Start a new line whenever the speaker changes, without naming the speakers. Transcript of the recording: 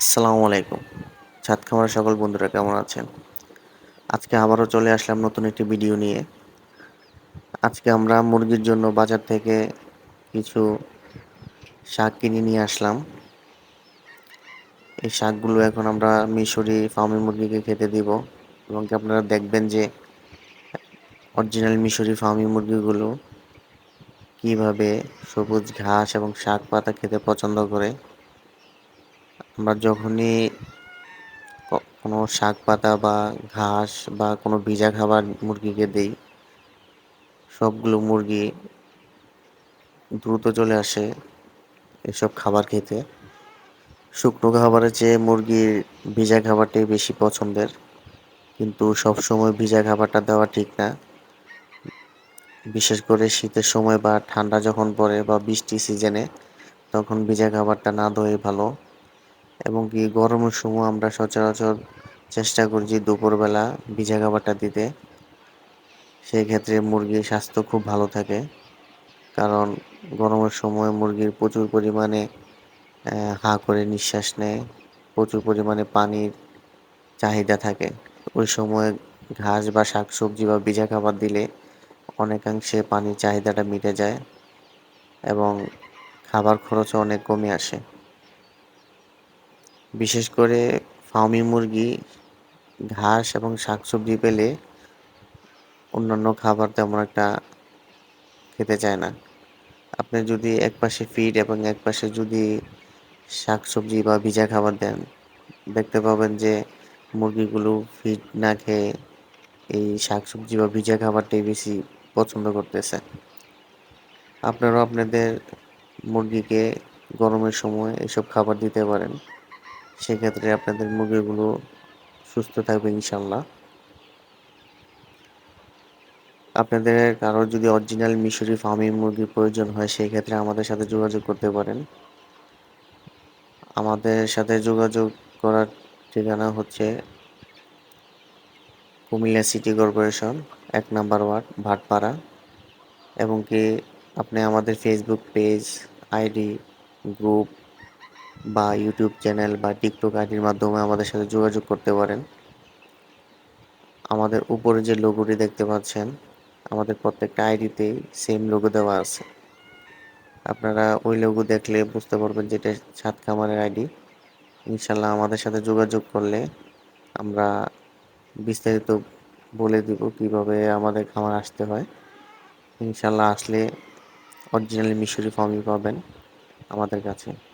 আসসালামু আলাইকুম। ছাদ খামারের সকল বন্ধুরা কেমন আছেন? আজকে আবারও চলে আসলাম নতুন একটি ভিডিও নিয়ে। আজকে আমরা মুরগির জন্য বাজার থেকে কিছু শাক কিনে নিয়ে আসলাম। এই শাকগুলো এখন আমরা মিশরি ফার্মি মুরগিকে খেতে দিব এবং কি আপনারা দেখবেন যে অরিজিনাল মিশরি ফার্মি মুরগিগুলো কীভাবে সবুজ ঘাস এবং শাক পাতা খেতে পছন্দ করে। আমরা যখনই কোনো শাক পাতা বা ঘাস বা কোনো ভিজা খাবার মুরগিকে দেই, সবগুলো মুরগি দ্রুত চলে আসে এসব খাবার খেতে। শুকনো খাবারের চেয়ে মুরগির ভিজা খাবারটাই বেশি পছন্দের। কিন্তু সব সময় ভিজা খাবারটা দেওয়া ঠিক না। বিশেষ করে শীতের সময় বা ঠান্ডা যখন পড়ে বা বৃষ্টি সিজনে, তখন ভিজা খাবারটা না দেওয়াই ভালো। এবং কি গরমের সময় আমরা সচরাচর চেষ্টা করি যে দুপুরবেলা ভিজা খাবারটা দিতে। সেই ক্ষেত্রে মুরগির স্বাস্থ্য খুব ভালো থাকে। কারণ গরমের সময় মুরগির প্রচুর পরিমাণে হা করে নিঃশ্বাস নেয়, প্রচুর পরিমাণে পানির চাহিদা থাকে। ওই সময় ঘাস বা শাকসবজি বা ভিজা খাবার দিলে অনেকাংশে পানির চাহিদাটা মিটে যায় এবং খাবার খরচও অনেক কমে আসে। বিশেষ করে ফার্মি মুরগি, ঘাস এবং শাকসবজি পেলে অন্যান্য খাবার তেমন একটা খেতে চায় না। আপনি যদি এক পাশে ফিড এবং এক পাশে যদি শাকসবজি বা ভিজা খাবার দেন, দেখতে পাবেন যে মুরগিগুলো ফিড না খেয়ে এই শাকসবজি বা ভিজা খাবারটাই বেশি পছন্দ করতেছে। আপনারাও আপনাদের মুরগিকে গরমের সময় এসব খাবার দিতে পারেন। সেক্ষেত্রে আপনাদের মুরগিগুলো সুস্থ থাকবে ইনশাল্লাহ আপনাদের কারোর যদি অরিজিনাল মিশরি ফার্মিং মুরগির প্রয়োজন হয় সেই ক্ষেত্রে আমাদের সাথে যোগাযোগ করতে পারেন। আমাদের সাথে যোগাযোগ করার ঠিকানা হচ্ছে কুমিল্লা সিটি কর্পোরেশন, এক নাম্বার ওয়ার্ড, ভাটপাড়া। এবং কি আপনি আমাদের ফেসবুক পেজ আইডি গ্রুপ বা ইউটিউব চ্যানেল বা টিকটক আইডির মাধ্যমে আমাদের সাথে যোগাযোগ করতে পারেন। আমাদের উপরে যে লোগোটি দেখতে পাচ্ছেন, আমাদের প্রত্যেকটা আইডিতেই সেম লোগো দেওয়া আছে। আপনারা ওই লোগো দেখলে বুঝতে পারবেন যে এটা ছাদ খামারের আইডি। ইনশাল্লাহ আমাদের সাথে যোগাযোগ করলে আমরা বিস্তারিত বলে দিব কীভাবে আমাদের খামার আসতে হয়। ইনশাল্লাহ আসলে অরিজিনাল মিশরি ফর্মই পাবেন আমাদের কাছে।